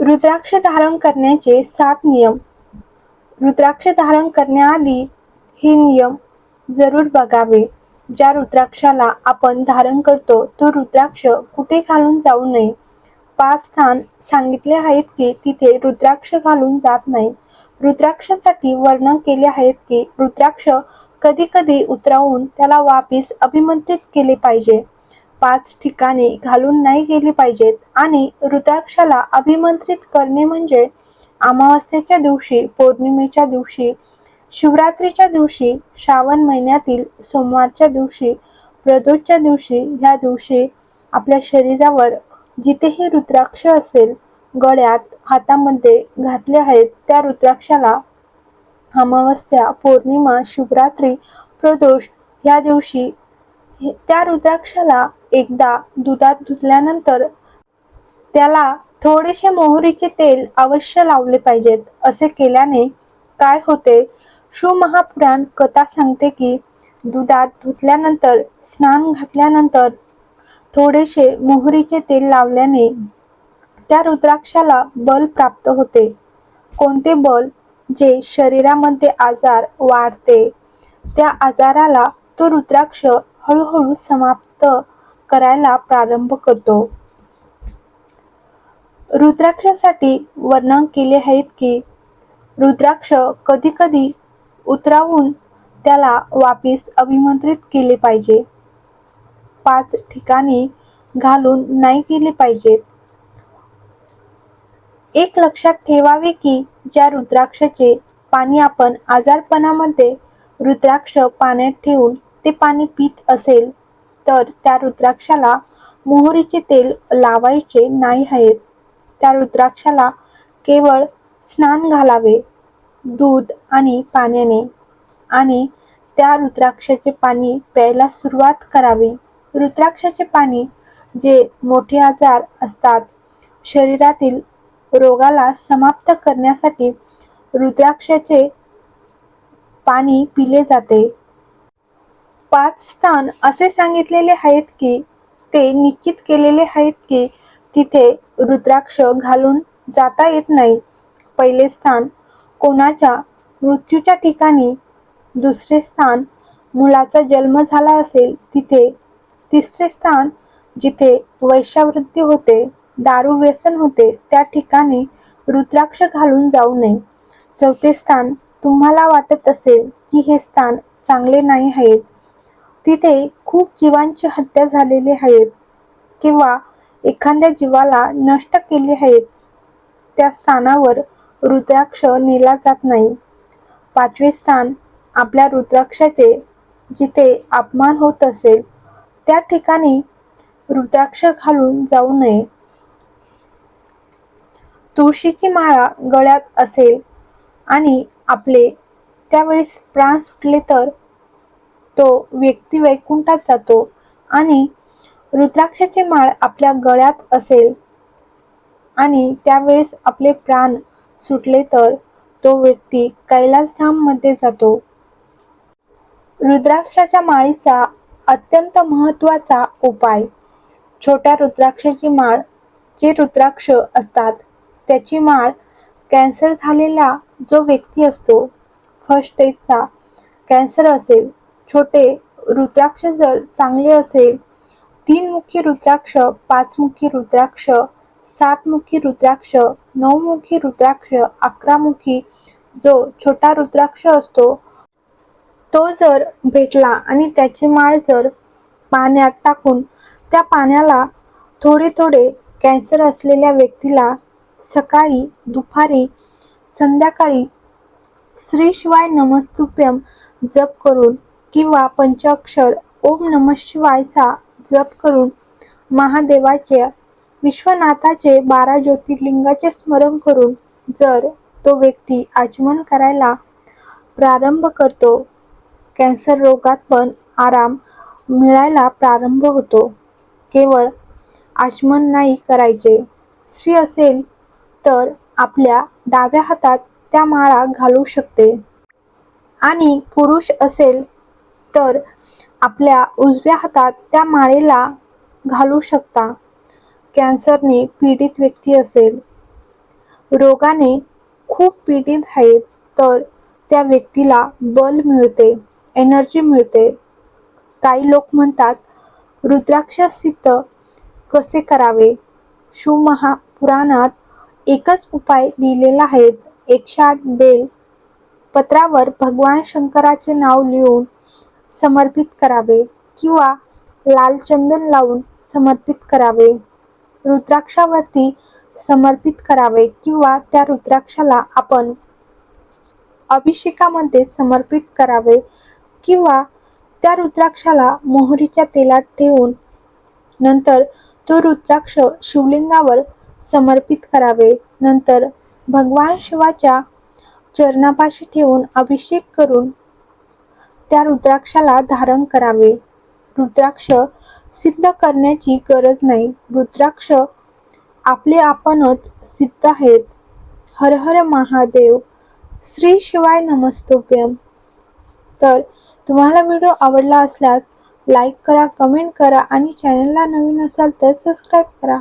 रुद्राक्ष धारण करण्याचे सात नियम. रुद्राक्ष धारण करण्याआधी हे नियम जरूर बघावे. ज्या रुद्राक्षाला आपण धारण करतो तो रुद्राक्ष कुठे घालून जाऊ नये. पाच स्थान सांगितले आहेत की तिथे रुद्राक्ष घालून जात नाही. रुद्राक्षासाठी वर्णन केले आहेत की रुद्राक्ष कधी कधी उतरवून त्याला वापिस अभिमंत्रित केले पाहिजे. पाच ठिकाणी घालून नाही गेली पाहिजेत. आणि रुद्राक्षाला अभिमंत्रित करणे म्हणजे अमावस्येच्या दिवशी पौर्णिमेच्या दिवशी शिवरात्रीच्या दिवशी श्रावण महिन्यातील सोमवारच्या दिवशी प्रदोषच्या दिवशी ह्या दिवशी आपल्या शरीरावर जिथेही रुद्राक्ष असेल गळ्यात हातामध्ये घातले आहेत त्या रुद्राक्षाला अमावस्या पौर्णिमा शिवरात्री प्रदोष या दिवशी त्या रुद्राक्षाला एकदा दुधात धुतल्यानंतर त्याला थोडेसे मोहरीचे तेल अवश्य लावले पाहिजेत असे केल्याने काय होते? शिवमहापुराण कथा सांगते की दुधात धुतल्यानंतर स्नान घातल्यानंतर थोडेसे मोहरीचे तेल लावल्याने त्या रुद्राक्षाला बल प्राप्त होते. कोणते बल? जे शरीरामध्ये आजार वाढते त्या आजाराला तो रुद्राक्ष हळूहळू समाप्त करायला प्रारंभ करतो. रुद्राक्षासाठी वर्णन केले आहेत की रुद्राक्ष कधी कधी उतरावून त्याला वापिस अभिमंत्रित केले पाहिजे. पाच ठिकाणी घालून नाही केले पाहिजेत. एक लक्षात ठेवावे की ज्या रुद्राक्षाचे पाणी आपण आजारपणामध्ये रुद्राक्ष पाण्यात ठेवून ते पाणी पित असेल तर त्या रुद्राक्षाला मोहरीचे तेल लावायचे नाही आहेत. त्या रुद्राक्षाला केवळ स्नान घालावे दूध आणि पाण्याने. आणि त्या रुद्राक्षाचे पाणी प्यायला सुरुवात करावी. रुद्राक्षाचे पाणी जे मोठे आजार असतात शरीरातील रोगाला समाप्त करण्यासाठी रुद्राक्षाचे पाणी पिले जाते. पाच स्थान असे सांगितलेले आहेत की ते निश्चित केलेले आहेत की तिथे रुद्राक्ष घालून जाता येत नाही. पहिले स्थान कोणाच्या मृत्यूच्या ठिकाणी दुसरे स्थान मुलाचा जन्म झाला असेल तिथे तिसरे स्थान जिथे वैश्यावृत्ती होते दारू व्यसन होते त्या ठिकाणी रुद्राक्ष घालून जाऊ नये. चौथे स्थान तुम्हाला वाटत असेल की हे स्थान चांगले नाही आहेत. तिथे खूप जीवांची हत्या झालेली आहेत किंवा एखाद्या जीवाला नष्ट केले आहेत. त्या स्थानावर रुद्राक्ष नेला जात नाही. पाचवे स्थान आपल्या रुद्राक्षाचे जिथे अपमान होत असेल त्या ठिकाणी रुद्राक्ष घालून जाऊ नये. तुळशीची माळा गळ्यात असेल आणि आपले त्यावेळेस प्राण सुटले तर तो व्यक्ती वैकुंठात जातो आणि रुद्राक्षाची माळ आपल्या गळ्यात असेल आणि त्यावेळेस आपले प्राण सुटले तर तो व्यक्ती कैलासधाममध्ये जातो. रुद्राक्षाच्या माळीचा अत्यंत महत्त्वाचा उपाय छोट्या रुद्राक्षाची माळ जे रुद्राक्ष असतात त्याची माळ कॅन्सर झालेला जो व्यक्ती असतो फर्स्ट स्टेजचा कॅन्सर असेल छोटे रुद्राक्ष जर चांगले असेल तीन मुखी रुद्राक्ष पाचमुखी रुद्राक्ष सातमुखी रुद्राक्ष नऊमुखी रुद्राक्ष अकरामुखी जो छोटा रुद्राक्ष असतो तो जर भेटला आणि त्याची माळ जर पाण्यात टाकून त्या पाण्याला थोडे थोडे कॅन्सर असलेल्या व्यक्तीला सकाळी दुपारी संध्याकाळी श्री शिवाय जप करून किंवा पंचाक्षर ओम नम शिवायचा जप करून महादेवाचे विश्वनाथाचे बारा ज्योतिर्लिंगाचे स्मरण करून जर तो व्यक्ती आचमन करायला प्रारंभ करतो कॅन्सर रोगात पण आराम मिळायला प्रारंभ होतो. केवळ आचमन नाही करायचे. स्त्री असेल तर आपल्या डाव्या हातात त्या माळा घालू शकते. आणि पुरुष असेल तर आपल्या उजव्या हातात त्या माळेला घालू शकता. कॅन्सरने पीडित व्यक्ती असेल. रोगाने खूप पीडित आहेत तर त्या व्यक्तीला बल मिळते एनर्जी मिळते. काही लोक म्हणतात रुद्राक्ष सिद्ध कसे करावे? शिवमहापुराणात एकच उपाय लिहिलेला आहे एकशे आठ बेल पत्रावर भगवान शंकराचे नाव लिहून समर्पित करावे किंवा लाल चंदन लावून समर्पित करावे. रुद्राक्षावरती समर्पित करावे किंवा त्या रुद्राक्षाला आपण अभिषेकामध्ये समर्पित करावे किंवा त्या रुद्राक्षाला मोहरीच्या तेलात ठेवून नंतर तो रुद्राक्ष शिवलिंगावर समर्पित करावे. नंतर भगवान शिवाच्या चरणापाशी ठेवून अभिषेक करून त्या रुद्राक्षाला धारण करावे. रुद्राक्ष सिद्ध करण्याची गरज नाही. रुद्राक्ष आपले आपणच सिद्ध आहेत. हर हर महादेव श्री शिवाय नमस्तोप्यम तर तुम्हाला व्हिडिओ आवडला असल्यास लाईक करा कमेंट करा आणि चॅनलला नवीन असाल तर सबस्क्राईब करा.